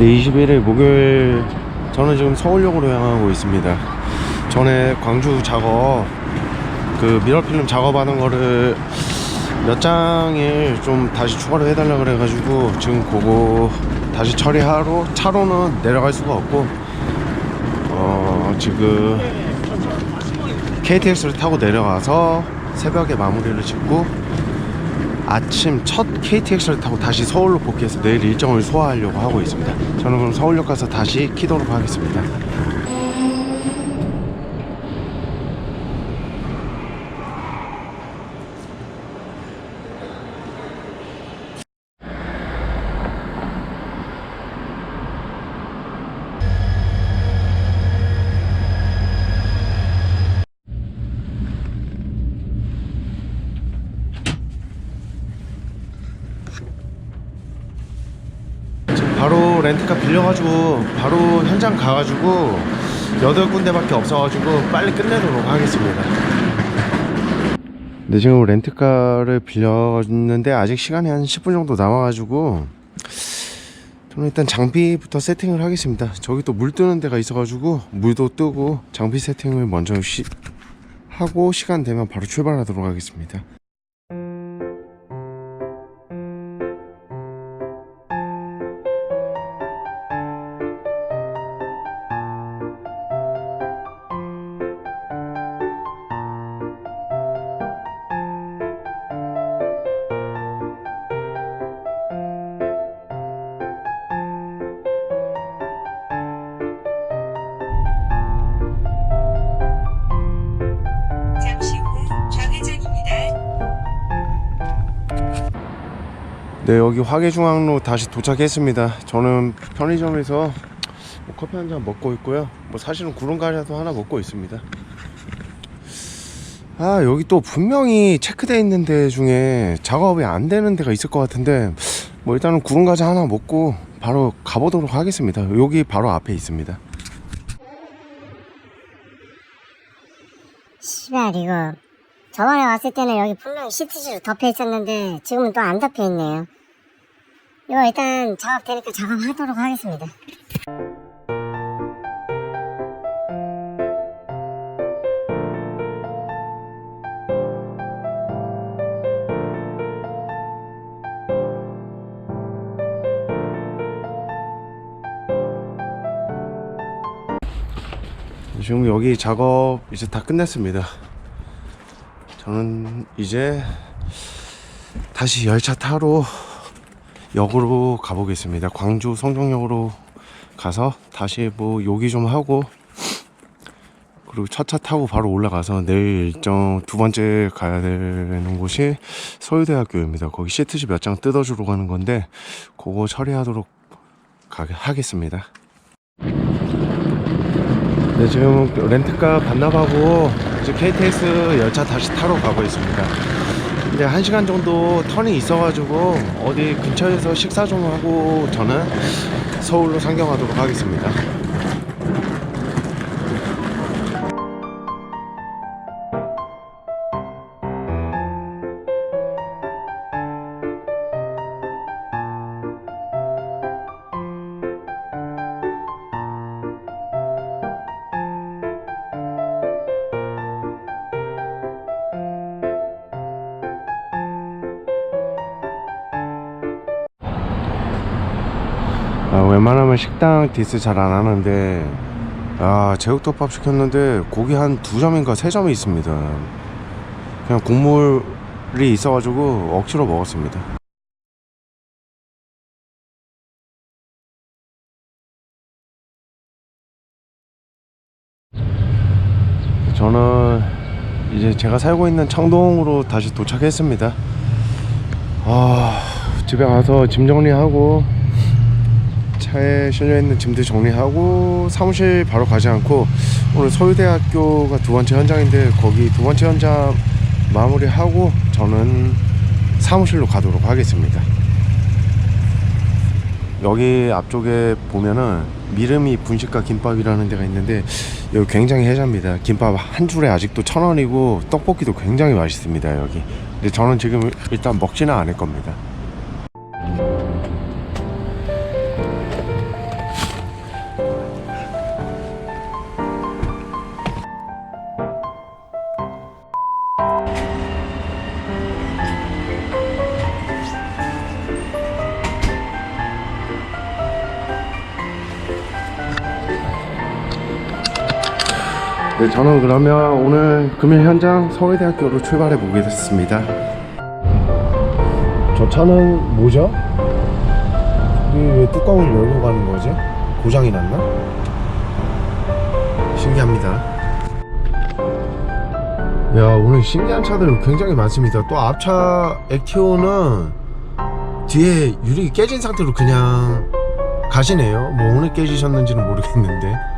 네, 21일 목요일 저는 지금 서울역으로 향하고 있습니다. 전에 광주 작업 그 미러 필름 작업하는 거를 몇 장을 좀 다시 추가로 해달라 그래가지고 지금 그거 다시 처리하러 차로는 내려갈 수가 없고 어 지금 KTX를 타고 내려가서 새벽에 마무리를 짓고 아침 첫 KTX를 타고 다시 서울로 복귀해서 내일 일정을 소화하려고 하고 있습니다. 저는 그럼 서울역 가서 다시 키도록 하겠습니다. 바로 렌트카 빌려가지고 바로 현장 가가지고 여덟 군데밖에 없어가지고 빨리 끝내도록 하겠습니다. 네 지금 렌트카를 빌렸는데 아직 시간이 한 10분 정도 남아가지고 저는 일단 장비부터 세팅을 하겠습니다. 저기 또 물 뜨는 데가 있어가지고 물도 뜨고 장비 세팅을 먼저 시, 하고 시간 되면 바로 출발하도록 하겠습니다. 네 여기 화계중앙로 다시 도착했습니다. 저는 편의점에서 뭐 커피 한 잔 먹고 있고요. 뭐 사실은 구름가리도 하나 먹고 있습니다. 아 여기 또 분명히 체크되어 있는 데 중에 작업이 안 되는 데가 있을 것 같은데 뭐 일단은 구름과자 하나 먹고 바로 가보도록 하겠습니다. 여기 바로 앞에 있습니다. 씨발 이거 저번에 왔을 때는 여기 분명히 시트지로 덮여 있었는데 지금은 또 안 덮여 있네요. 이거 일단 작업되니까 작업하도록 하겠습니다. 지금 여기 작업 이제 다 끝냈습니다. 저는 이제 다시 열차 타러 역으로 가보겠습니다. 광주 성정역으로 가서 다시 뭐 요기 좀 하고 그리고 첫차 타고 바로 올라가서 내일 일정 두 번째 가야 되는 곳이 서울대학교입니다. 거기 시트지 몇 장 뜯어주러 가는 건데 그거 처리하도록 가, 하겠습니다. 네, 지금 렌트카 반납하고 이제 KTX 열차 다시 타러 가고 있습니다. 이제 한 시간 정도 턴이 있어가지고 어디 근처에서 식사 좀 하고 저는 서울로 상경하도록 하겠습니다. 아, 웬만하면 식당 디스 잘 안 하는데 아 제육덮밥 시켰는데 고기 한 두 점인가 세 점이 있습니다. 그냥 국물이 있어가지고 억지로 먹었습니다. 저는 이제 제가 살고 있는 창동으로 다시 도착했습니다. 아 집에 가서 짐 정리하고 차에 실려 있는 짐들 정리하고 사무실 바로 가지 않고 오늘 서울대학교가 두 번째 현장인데 거기 두 번째 현장 마무리하고 저는 사무실로 가도록 하겠습니다. 여기 앞쪽에 보면은 미르미 분식과 김밥이라는 데가 있는데 여기 굉장히 해자입니다. 김밥 한 줄에 아직도 천 원이고 떡볶이도 굉장히 맛있습니다. 여기. 근데 저는 지금 일단 먹지는 않을 겁니다. 네, 저는 그러면 오늘 금일 현장 서울대학교로 출발해 보겠습니다. 저 차는 뭐죠? 이게 왜 뚜껑을 열고 가는 거지? 고장이 났나? 신기합니다. 야 오늘 신기한 차들 굉장히 많습니다. 또 앞차 액티오는 뒤에 유리 깨진 상태로 그냥 가시네요. 뭐 오늘 깨지셨는지는 모르겠는데